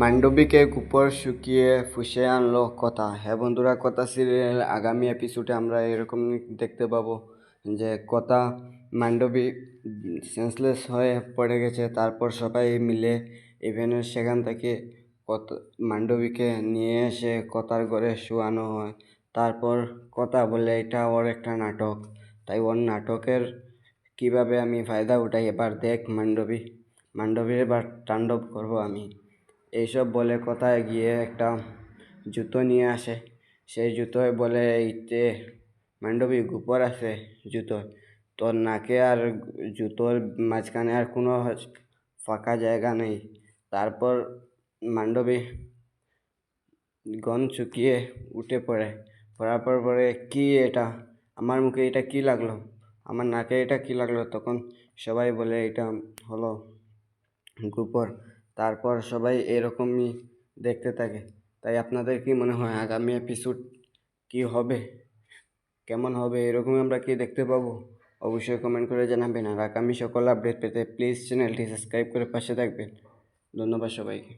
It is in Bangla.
মান্ডবীকে কুপর শুকিয়ে ফুসে আনলো কথা। হ্যাঁ বন্ধুরা, কথা সিরিয়াল আগামী এপিসোডে আমরা এরকম দেখতে পাবো যে কথা মান্ডবী সেন্সলেস হয়ে পড়ে গেছে, তারপর সবাই মিলে ইভেনের সেখান থেকে কত মান্ডবীকে নিয়ে এসে কথার ঘরে শুয়ানো হয়। তারপর কথা বলে, এটা ওর একটা নাটক, তাই ওর নাটকের কীভাবে আমি ফায়দা উঠাই? এবার দেখ মান্ডবী মান্ডবীর এবার তাণ্ডব করব আমি। এইসব বলে কথায় গিয়ে একটা জুতো নিয়ে আসে? সেই জুতোয় বলে এইতে মান্ডবী গোপর আছে জুতোয় তোর নাকে আর জুতোর মাঝখানে আর কোনো ফাঁকা জায়গা নেই। তারপর মান্ডবী গন চুকিয়ে উঠে পড়ে। পড়ার পর পরে কী এটা? আমার মুখে এটা কী লাগল? আমার নাকে এটা কী লাগল? তখন সবাই বলে, এটা হলো গোবর। তারপর সবাই এরকমই দেখতে থাকে। তাই আপনাদের কি মনে হয় আগামী এপিসোড কি হবে? কেমন হবে? এরকমই আমরা কি দেখতে পাবো? অবশ্যই কমেন্ট করে জানাবেন। আর আগামী সকল আপডেট পেতে প্লিজ চ্যানেলটি সাবস্ক্রাইব করে পাশে থাকবেন। ধন্যবাদ সবাইকে।